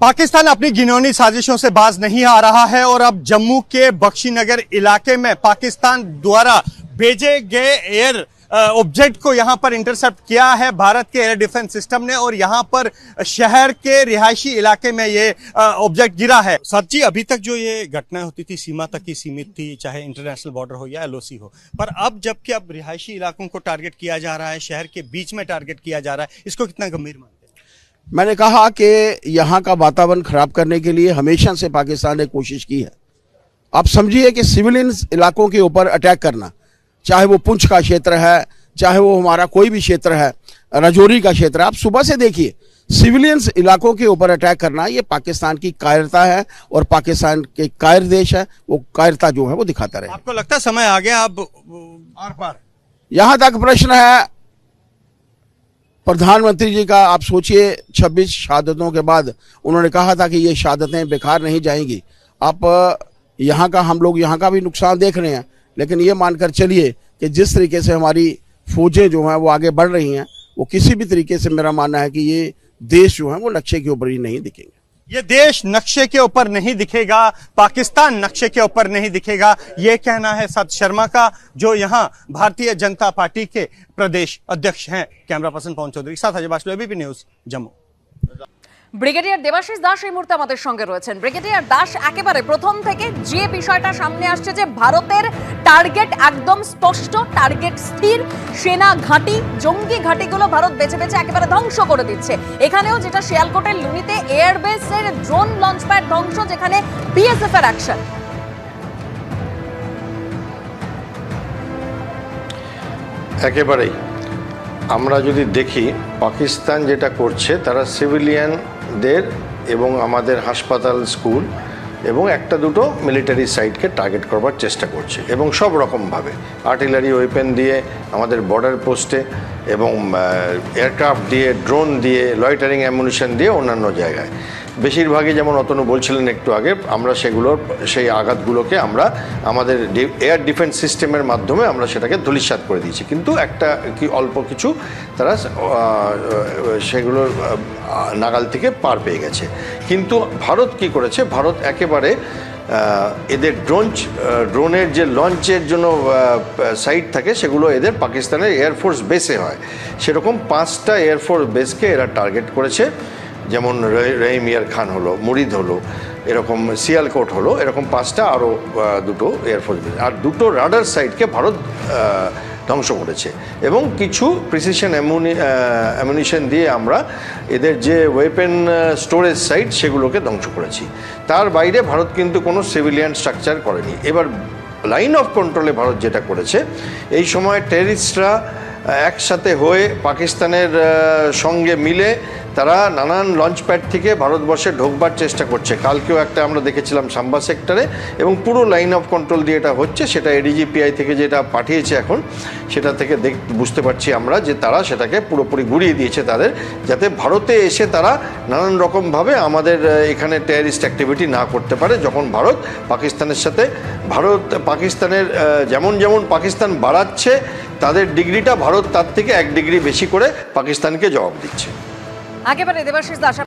पाकिस्तान अपनी घिनौनी साजिशों से बाज नहीं आ रहा है और अब जम्मू के बख्शीनगर इलाके में पाकिस्तान द्वारा भेजे गए एयर ऑब्जेक्ट को यहाँ पर इंटरसेप्ट किया है। भारत के एयर डिफेंस सिस्टम ने और यहाँ पर शहर के रिहायशी इलाके में ये ऑब्जेक्ट गिरा है। सर जी, अभी तक जो ये घटनाएँ होती थी, सीमा तक ही सीमित थी, चाहे इंटरनेशनल बॉर्डर हो या एलओसी हो, पर अब जबकि अब रिहायशी इलाकों को टारगेट किया जा रहा है, शहर के बीच में टारगेट किया जा रहा है, इसको कितना गंभीर मानते हैं मैंने कहा कि यहाँ का वातावरण खराब करने के लिए हमेशा से पाकिस्तान ने कोशिश की है। आप समझिए कि सिविलियन इलाकों के ऊपर अटैक करना चाहे वो पुंछ का क्षेत्र है चाहे वो हमारा कोई भी क्षेत्र है रजौरी का क्षेत्र है आप सुबह से देखिए सिविलियंस इलाकों के ऊपर अटैक करना ये पाकिस्तान की कायरता है और पाकिस्तान के कायर देश है वो कायरता जो है वो दिखाता रहे। आपको लगता है समय आ गया अब आर पार। यहाँ तक प्रश्न है प्रधानमंत्री जी का आप सोचिए 26 शहादतों के बाद उन्होंने कहा था कि ये शहादतें बेकार नहीं जाएँगी। आप यहाँ का हम लोग यहाँ का भी नुकसान देख रहे हैं, लेकिन ये मानकर चलिए कि जिस तरीके से हमारी फौजें जो हैं वो आगे बढ़ रही हैं, वो किसी भी तरीके से मेरा मानना है कि ये देश जो है वो नक्शे के ऊपर ही नहीं दिखेंगे। ये देश नक्शे के ऊपर नहीं दिखेगा, पाकिस्तान नक्शे के ऊपर नहीं दिखेगा। ये कहना है सत शर्मा का, जो यहाँ भारतीय जनता पार्टी के प्रदेश अध्यक्ष हैं। कैमरा पर्सन पवन चौधरी, साथ अजय बासलो एबीपी न्यूज़, जम्मू। ব্রিগেডিয়ার দেবাশিস দাস এই মুহূর্তে আমাদের সঙ্গে রয়েছেন। ব্রিগেডিয়ার দাস একেবারে প্রথম থেকে যে বিষয়টা সামনে আসছে যে ভারতের টার্গেট একদম স্পষ্ট টার্গেট স্থির, সেনা ঘাঁটি, জঙ্গি ঘাঁটিগুলো ভারত বেছে বেছে একেবারে ধ্বংস করে দিচ্ছে। এখানেও যেটা শিয়ালকোটের লুনিতে এয়ারবেসের ড্রোন লঞ্চ প্যাড ধ্বংস, যেখানে বিএসএফ এর অ্যাকশন একেবারেই। আমরা যদি দেখি, পাকিস্তান যেটা করছে, তারা সিভিলিয়ানদের এবং আমাদের হাসপাতাল, স্কুল এবং একটা দুটো মিলিটারি সাইটকে টার্গেট করবার চেষ্টা করছে এবং সব রকমভাবে। আর্টিলারি ওয়েপেন দিয়ে আমাদের বর্ডার পোস্টে এবং এয়ারক্রাফট দিয়ে ড্রোন দিয়ে লয়টারিং অ্যামুনিশন দিয়ে অন্যান্য জায়গায়। বেশিরভাগই যেমন অতনু বলছিলেন একটু আগে, আমরা সেগুলোর, সেই আঘাতগুলোকে আমরা আমাদের এয়ার ডিফেন্স সিস্টেমের মাধ্যমে আমরা সেটাকে ধূলিসাৎ করে দিয়েছি। কিন্তু একটা কি অল্প কিছু তারা সেগুলোর নাগাল থেকে পার পেয়ে গেছে। কিন্তু ভারত কি করেছে? ভারত একেবারে এদের ড্রোন ড্রোনের যে লঞ্চের জন্য সাইট থাকে, সেগুলো এদের পাকিস্তানের এয়ারফোর্স বেসে হয়। সেরকম পাঁচটা এয়ারফোর্স বেসকে এরা টার্গেট করেছে। যেমন রহিম ইয়ার খান হলো, মুরিদ হলো, এরকম সিয়ালকোট হলো, এরকম পাঁচটা আরও দুটো এয়ারফোর্স বেস আর দুটো রাডার সাইটকে ভারত ধ্বংস করেছে। এবং কিছু প্রিসিশন অ্যামুনিশন দিয়ে আমরা এদের যে ওয়েপেন স্টোরেজ সাইট সেগুলোকে ধ্বংস করেছি। তার বাইরে ভারত কিন্তু কোনো সিভিলিয়ান স্ট্রাকচার করেনি। এবার লাইন অফ কন্ট্রোলে ভারত যেটা করেছে, এই সময় টেরিস্টরা একসাথে হয়ে পাকিস্তানের সঙ্গে মিলে তারা নানান লঞ্চ প্যাড থেকে ভারতবর্ষে ঢোকবার চেষ্টা করছে। কালকেও একটা আমরা দেখেছিলাম সাম্বা সেক্টরে এবং পুরো লাইন অফ কন্ট্রোল দিয়ে এটা হচ্ছে, সেটা এডিজিপিআই থেকে যেটা পাঠিয়েছে এখন, সেটা থেকে দেখ, বুঝতে পারছি আমরা যে তারা সেটাকে পুরোপুরি গুড়িয়ে দিয়েছে তাদের, যাতে ভারতে এসে তারা নানান রকমভাবে আমাদের এখানে টেয়ারিস্ট অ্যাক্টিভিটি না করতে পারে, যখন ভারত পাকিস্তানের সাথে, ভারত, পাকিস্তানের যেমন যেমন পাকিস্তান বাড়াচ্ছে, তাদের ডিগ্রিটা ভারত তার থেকে এক ডিগ্রি বেশি করে পাকিস্তানকে জবাব দিচ্ছে। একেবারে দেবাশিস দাস